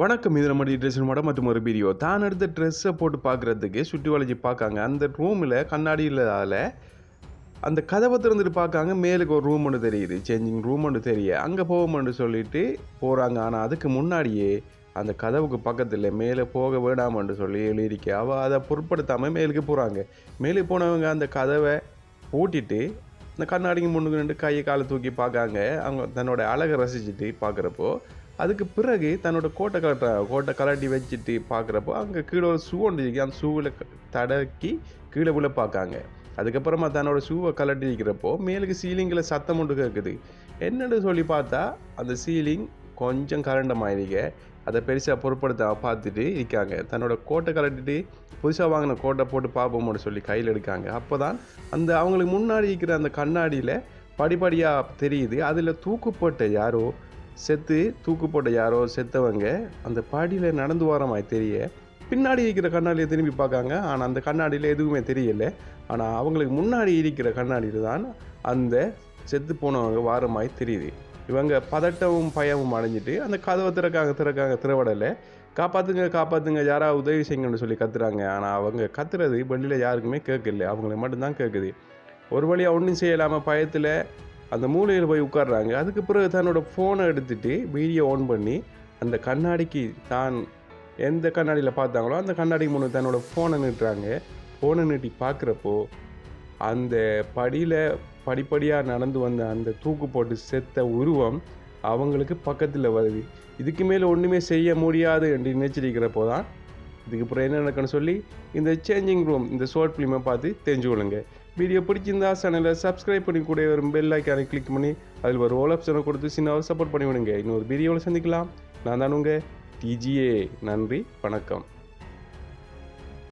வணக்கம் இது நம்ம ட்ரெஸ் மடம் மற்றும் ஒரு வீடியோ தான் எடுத்த ட்ரெஸ்ஸை போட்டு பார்க்குறதுக்கு சுற்றி வளைச்சி பார்க்காங்க. அந்த ரூமில் கண்ணாடி இல்லாதால் அந்த கதவை திறந்துட்டு பார்க்காங்க. மேலுக்கு ஒரு ரூம் ஒன்று தெரியுது. சேஞ்சிங் ரூம் ஒன்று தெரிய அங்கே போவோம்னு சொல்லிட்டு போகிறாங்க ஆனால் அதுக்கு முன்னாடியே அந்த கதவுக்கு பக்கத்தில் மேலே போக வேண்டாமன்னு சொல்லி எழுதியிருக்க. அவள் அதை பொருட்படுத்தாமல் மேலுக்கு போகிறாங்க மேலே போனவங்க அந்த கதவை பூட்டிட்டு அந்த கண்ணாடிக்கு முன்னுக்கு நின்று கையை காலை தூக்கி பார்க்காங்க. அவங்க தன்னோட அழகை ரசிச்சுட்டு பார்க்குறப்போ அதுக்கு பிறகு தன்னோட கோட்டை கலட்ட கோட்டை கலட்டி வச்சுட்டு பார்க்குறப்போ அங்கே கீழே ஒரு ஷூ ஒன்று இருக்கு. அந்த ஷூவில் தடக்கி கீழே உள்ள பார்க்காங்க. அதுக்கப்புறமா தன்னோட ஷூவை கலட்டி இருக்கிறப்போ மேலுக்கு சீலிங்கில் சத்தம் ஒன்று கேட்குது. என்னன்னு சொல்லி பார்த்தா அந்த சீலிங் கொஞ்சம் கரண்டமாயிருக்க. அதை பெருசாக பொருட்படுத்த பார்த்துட்டு இருக்காங்க. தன்னோட கோட்டை கலட்டிட்டு புதுசாக வாங்கின கோட்டை போட்டு பார்ப்போம்னு சொல்லி கையில் எடுக்காங்க. அப்போ தான் அந்த அவங்களுக்கு முன்னாடி இருக்கிற அந்த கண்ணாடியில் படிப்படியாக தெரியுது. அதில் தூக்குப்பட்ட யாரோ செத்து தூக்குப்பட்ட யாரோ செத்தவங்க அந்த பாடியில் நடந்து வர தெரிய பின்னாடி இருக்கிற கண்ணாடியை திரும்பி பார்க்காங்க. ஆனால் அந்த கண்ணாடியில் எதுவுமே தெரியல. ஆனால் அவங்களுக்கு முன்னாடி இருக்கிற கண்ணாடியில் தான் அந்த செத்து போனவங்க வாரமாய் தெரியுது. இவங்க பதட்டமும் பயமும் அடைஞ்சிட்டு அந்த கதவை திறக்காங்க திறக்காங்க திறவடலை காப்பாற்றுங்க காப்பாற்றுங்க யாராவது உதவி செய்யுங்கன்னு சொல்லி கத்துறாங்க. ஆனால் அவங்க கத்துறது வெளியில் யாருக்குமே கேட்கல. அவங்களுக்கு மட்டும்தான் கேட்குது ஒரு வழியாக ஒன்றும் செய்யலாமல் பயத்தில் அந்த மூலையில் போய் உட்கார்றாங்க. அதுக்கு பிறகு தன்னோட ஃபோனை எடுத்துகிட்டு வீடியோ ஆன் பண்ணி அந்த கண்ணாடிக்கு தான் எந்த கண்ணாடியில் பார்த்தாங்களோ அந்த கண்ணாடிக்கு மூணு தன்னோட ஃபோனை நிட்டுறாங்க. ஃபோனை நீட்டி பார்க்குறப்போ அந்த படியில் படிப்படியாக நடந்து வந்த அந்த தூக்கு போட்டு செத்த உருவம் அவங்களுக்கு பக்கத்தில் வருது. இதுக்கு மேலே ஒன்றுமே செய்ய முடியாது என்று நினைச்சிருக்கிறப்போ தான் இதுக்கு அப்புறம் என்ன நடக்குன்னு சொல்லி இந்த சேஞ்சிங் ரூம் இந்த ஷார்ட் ஃபிலிமை பார்த்து தெரிஞ்சுக்கொள்ளுங்க. வீடியோ பிடிச்சிருந்தா சேனலை சப்ஸ்கிரைப் பண்ணி கூட ஒரு பெல் ஐக்கானை கிளிக் பண்ணி அதில் ஒரு ஓல் ஆப்ஷனை கொடுத்து சின்னவர் சப்போர்ட் பண்ணி விடுங்க இன்னொரு வீடியோவில் சந்திக்கலாம். நான் தான் உங்கள் டிஜிஏ நன்றி வணக்கம்.